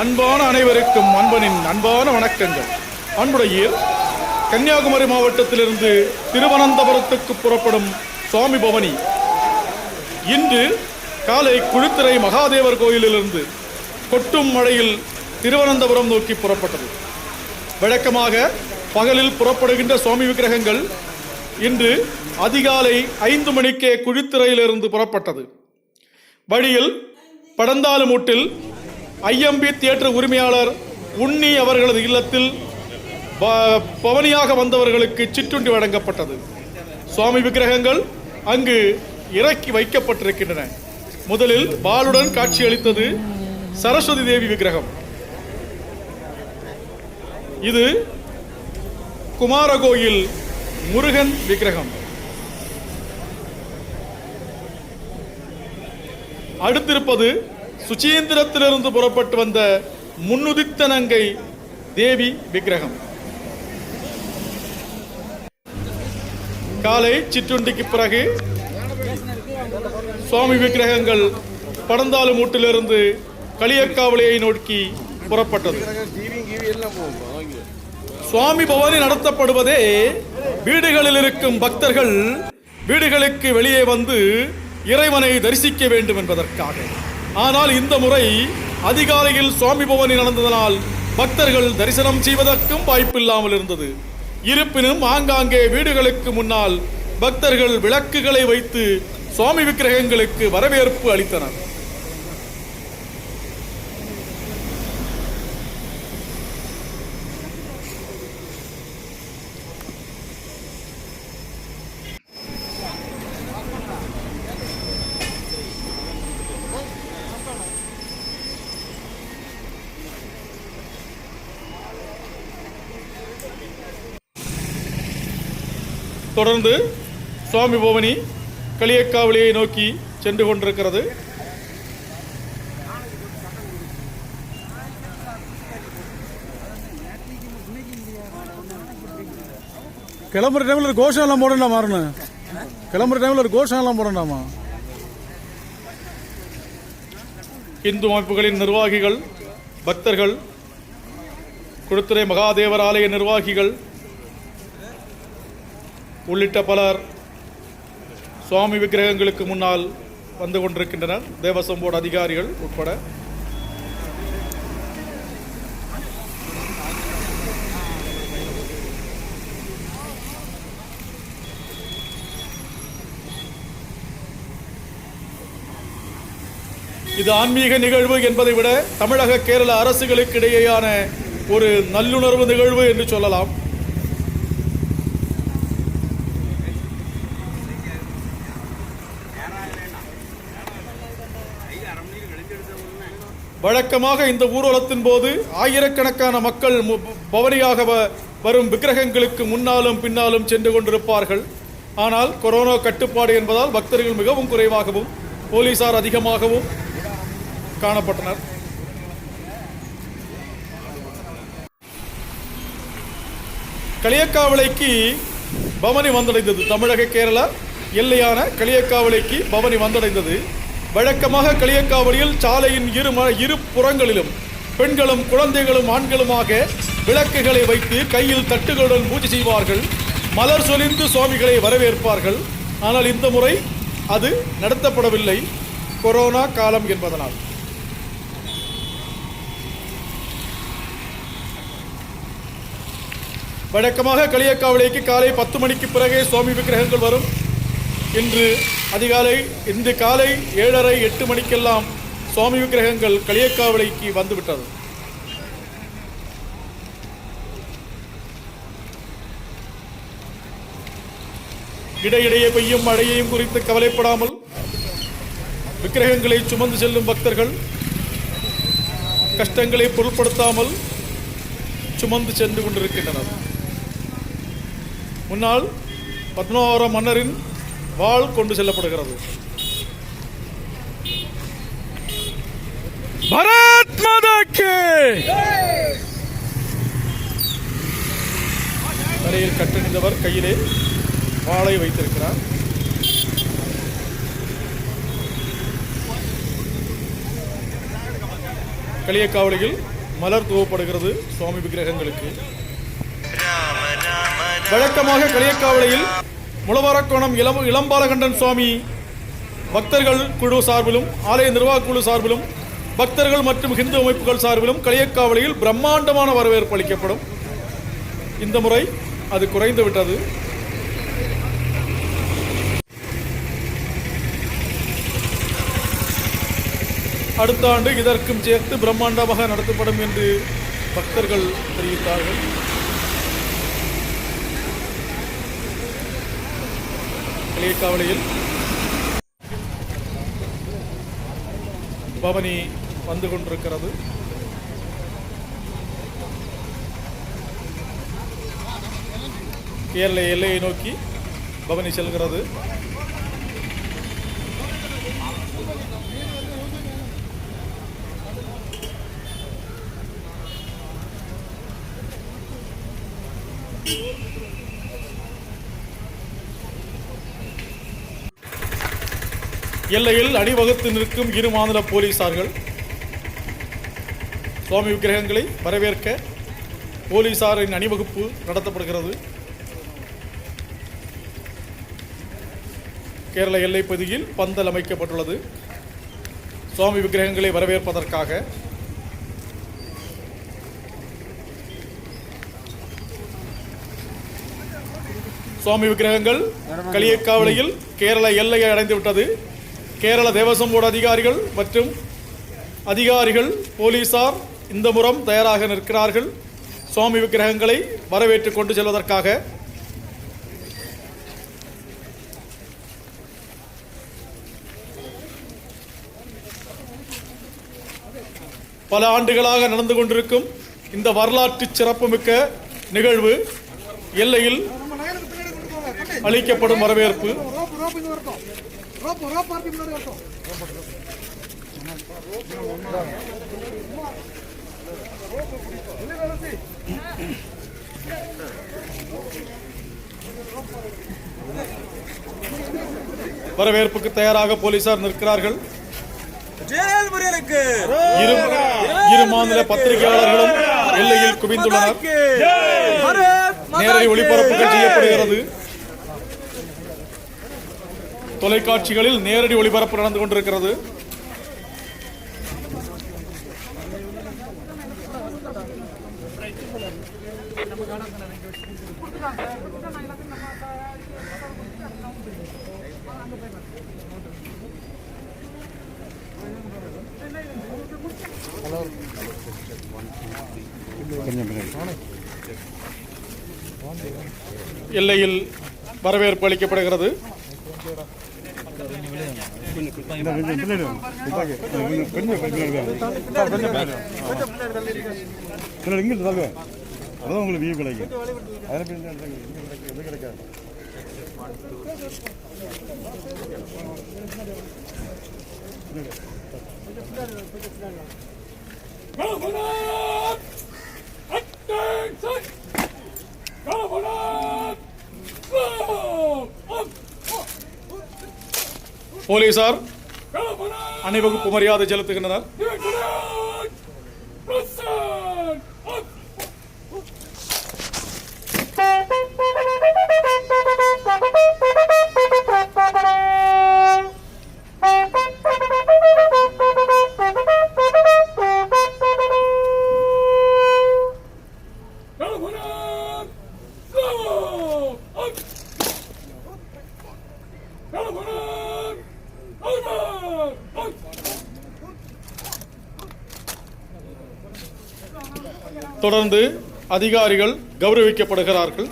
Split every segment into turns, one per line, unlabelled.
அன்பான அனைவருக்கும் அன்பனின் அன்பான வணக்கங்கள். அன்புடையீர் கன்னியாகுமரி மாவட்டத்திலிருந்து திருவனந்தபுரத்துக்கு புறப்படும் சுவாமி பவனி. இன்று காலை குழுத்திரை மகாதேவர் கோயிலிலிருந்து கொட்டும் மழையில் திருவனந்தபுரம் நோக்கி புறப்பட்டது. வழக்கமாக பகலில் புறப்படுகின்ற சுவாமி விக்கிரகங்கள் இன்று அதிகாலை ஐந்து மணிக்கே குழித்திரையிலிருந்து புறப்பட்டது. வழியில் படந்தாலுமூட்டில் ஐஎம்பி தியேட்டர் உரிமையாளர் உன்னி அவர்களது இல்லத்தில் பவனியாக வந்தவர்களுக்கு சிற்றுண்டி வழங்கப்பட்டது. சுவாமி விக்கிரகங்கள் அங்கு இறக்கி வைக்கப்பட்டிருக்கின்றன. முதலில் பாலுடன் காட்சியளித்தது சரஸ்வதி தேவி விக்கிரகம். இது குமாரகோயில் முருகன் விக்கிரகம். அடுத்திருப்பது சுச்சீந்திரத்திலிருந்து புறப்பட்டு வந்த முன்னுதித்த நங்கை தேவி விக்கிரகம். காலை சிற்றுண்டிக்கு பிறகு சுவாமி விக்கிரகங்கள் படந்தாலு மூட்டிலிருந்து களியக்காவலியை நோக்கி புறப்பட்டது. சுவாமி பவனி நடத்தப்படுவதே வீடுகளில் இருக்கும் பக்தர்கள் வீடுகளுக்கு வெளியே வந்து இறைவனை தரிசிக்க வேண்டும் என்பதற்காக. ஆனால் இந்த முறை அதிகாலையில் சுவாமி பவனி நடந்ததனால் பக்தர்கள் தரிசனம் செய்வதற்கும் வாய்ப்பில்லாமல் இருந்தது. இருப்பினும் ஆங்காங்கே வீடுகளுக்கு முன்னால் பக்தர்கள் விளக்குகளை வைத்து சுவாமி விக்கிரகங்களுக்கு வரவேற்பு அளித்தனர். தொடர்ந்து சுவாமி பவனி களியக்காவலியை நோக்கி சென்று கொண்டிருக்கிறது.
கிளம்புற டைமில் ஒரு கோஷம் எல்லாம் போடண்டா மாறணும் கிளம்புற டைமில் ஒரு கோஷம் எல்லாம் போடண்டாமா
இந்து அமைப்புகளின் நிர்வாகிகள் பக்தர்கள் குடுத்துறை மகாதேவர் ஆலய நிர்வாகிகள் உள்ளிட்ட பலர் சுவாமி விக்கிரகங்களுக்கு முன்னால் வந்து கொண்டிருக்கின்றனர். தேவசம் போர்டு அதிகாரிகள் உட்பட. இது ஆன்மீக நிகழ்வு என்பதை விட தமிழக கேரள அரசுகளுக்கு இடையேயான ஒரு நல்லுணர்வு நிகழ்வு என்று சொல்லலாம். வழக்கமாக இந்த ஊர்வலத்தின் போது ஆயிரக்கணக்கான மக்கள் பவனியாக வ- வரும் விக்கிரகங்களுக்கு முன்னாலும் பின்னாலும் சென்று கொண்டிருப்பார்கள். ஆனால் கொரோனா கட்டுப்பாடு என்பதால் பக்தர்கள் மிகவும் குறைவாகவும் போலீசார் அதிகமாகவும் காணப்பட்டனர். களியக்காவளைக்கு பவனி வந்தடைந்தது. தமிழக கேரளா எல்லையான களியக்காவளைக்கு பவனி வந்தடைந்தது. வழக்கமாக களியக்காவலியில் சாலையின் இரு ம- இரு புறங்களிலும் பெண்களும் குழந்தைகளும் ஆண்களுமாக விளக்குகளை வைத்து கையில் தட்டுகளுடன் பூஜை செய்வார்கள். மலர் சொலிந்து சுவாமிகளை வரவேற்பார்கள். ஆனால் இந்த முறை அது நடத்தப்படவில்லை. கொரோனா காலம் என்பதனால். வழக்கமாக களியக்காவடிக்கு காலை பத்து மணிக்கு பிறகே சுவாமி விக்கிரகங்கள் வரும். இன்று அதிகாலை இன்று காலை ஏழரை எட்டு மணிக்கெல்லாம் சுவாமி விக்கிரகங்கள் களியக்காவலைக்கு வந்துவிட்டது. இடையிடையே பெய்யும் மழையையும் குறித்து கவலைப்படாமல் விக்கிரகங்களை சுமந்து செல்லும் பக்தர்கள் கஷ்டங்களை பொருட்படுத்தாமல் சுமந்து சென்று கொண்டிருக்கின்றனர். முன்னால் பத்மநாபபுரம் மன்னரின் வாள் கொண்டு செல்லப்படுகிறது.
பரத் மாதா
தலையில் கட்டணிந்தவர் கையிலே வாளை வைத்திருக்கிறார். களியக்காவலியில் மலர் தூவப்படுகிறது சுவாமி விக்கிரகங்களுக்கு. வழக்கமாக களியக்காவலையில் முளவரக்கோணம் இளம் இளம்பாலகண்டன் சுவாமி. பக்தர்கள் குழு சார்பிலும் ஆலய நிர்வாக குழு சார்பிலும் பக்தர்கள் மற்றும் ஹிந்து அமைப்புகள் சார்பிலும் களியக்காவலியில் பிரம்மாண்டமான வரவேற்பு அளிக்கப்படும். இந்த முறை அது குறைந்து விட்டது. அடுத்த ஆண்டு இதற்கும் சேர்த்து பிரம்மாண்டமாக நடத்தப்படும் என்று பக்தர்கள் தெரிவித்தார்கள். களியக்காவலியில் பவனி வந்து கொண்டிருக்கிறது. கேரள எல்லையை நோக்கி பவனி செல்கிறது. எல்லையில் அணிவகுத்து நிற்கும் இரு மாநில போலீசார்கள். சுவாமி விக்கிரகங்களை வரவேற்க போலீசாரின் அணிவகுப்பு நடத்தப்படுகிறது. கேரள எல்லைப் பகுதியில் பந்தல் அமைக்கப்பட்டுள்ளது. சுவாமி விக்கிரகங்களை வரவேற்பதற்காக. சுவாமி விக்கிரகங்கள் களியக்காவலியில் கேரள எல்லையை அடைந்து விட்டது கேரள தேவசம் போர்டு அதிகாரிகள் மற்றும் அதிகாரிகள் போலீசார் இந்த முறம் தயாராக நிற்கிறார்கள். சுவாமி விக்கிரகங்களை வரவேற்று கொண்டு செல்வதற்காக. பல ஆண்டுகளாக நடந்து கொண்டிருக்கும் இந்த வரலாற்று சிறப்புமிக்க நிகழ்வு எல்லையில் அளிக்கப்படும் வரவேற்பு.
ரோப்பு ரோப்பு பார்த்து முன்னாடி வரட்டும்.
வரவேற்புக்கு தயாராக போலீசார் நிற்கிறார்கள். இரு மாநில பத்திரிகையாளர்களும் எல்லையில் குவிந்துள்ளனர். நேரடி ஒளிபரப்புகள் செய்யப்படுகிறது. தொலைக்காட்சிகளில் நேரடி ஒளிபரப்பு நடந்து கொண்டிருக்கிறது. எல்லையில் வரவேற்பு அளிக்கப்படுகிறது.
இங்கிட்டு தள்ளுவே அதான் உங்களுக்கு வியூ கிடைக்கும் அதில்
போலீசார் அணிவகுப்பு மரியாதை செலுத்துகின்றனர் Come on! தொடர்ந்து அதிகாரிகள் கௌரவிக்கப்படுகிறார்கள்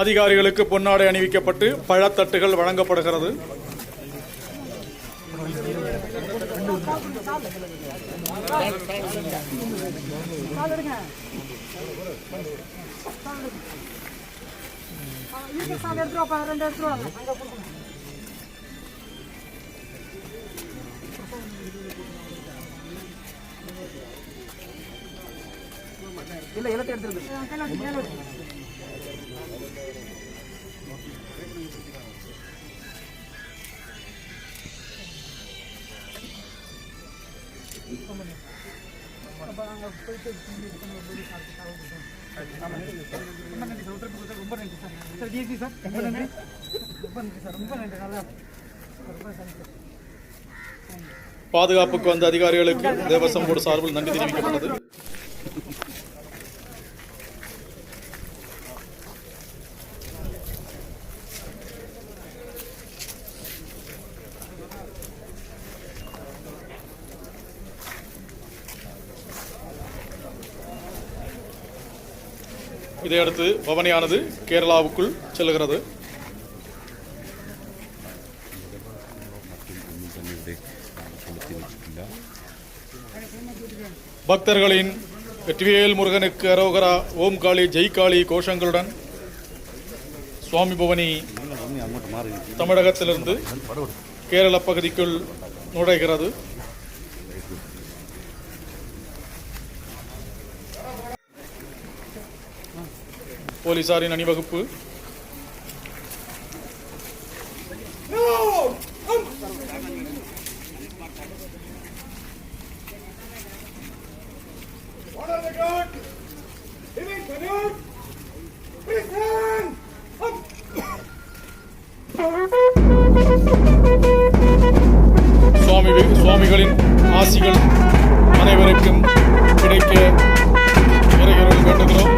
அதிகாரிகளுக்கு பொன்னாடை அணிவிக்கப்பட்டு பழத்தட்டுகள் வழங்கப்படுகிறது.
ரெண்டு அப்ப அங்க போயிட்டு ரொம்ப நன்றி சார் ஒருத்தருக்கு ஒருத்தர் ரொம்ப நன்றி சார் சார் டிஎஸ்பி சார் ரொம்ப நன்றி ரொம்ப நன்றி சார் ரொம்ப நன்றி நல்லா ரொம்ப நன்றி சார்
பாதுகாப்புக்கு வந்த அதிகாரிகளுக்கு தேவசம் போர்டு சார்பில் நன்றி தெரிவிக்கப்பட்டது. இதையடுத்து பவனியானது கேரளாவுக்குள் செல்கிறது பக்தர்களின் வெற்றிவேல் முருகனுக்கு அரோகரா ஓம் காளி ஜெய் காளி கோஷங்களுடன் சுவாமி பவனி தமிழகத்திலிருந்து கேரள பகுதிக்குள் நுழைகிறது. போலீசாரின் அணிவகுப்பு. சுவாமிகளின் ஆசிகள் அனைவருக்கும் கிடைக்க இறைகிறோம் வேண்டுகிறோம்.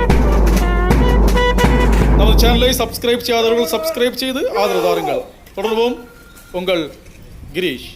நமது சேனலை சப்ஸ்கிரைப் செய்யாதவர்கள் சப்ஸ்கிரைப் செய்து ஆதரவு தாருங்கள். தொடர்வோம். உங்கள் கிரீஷ்.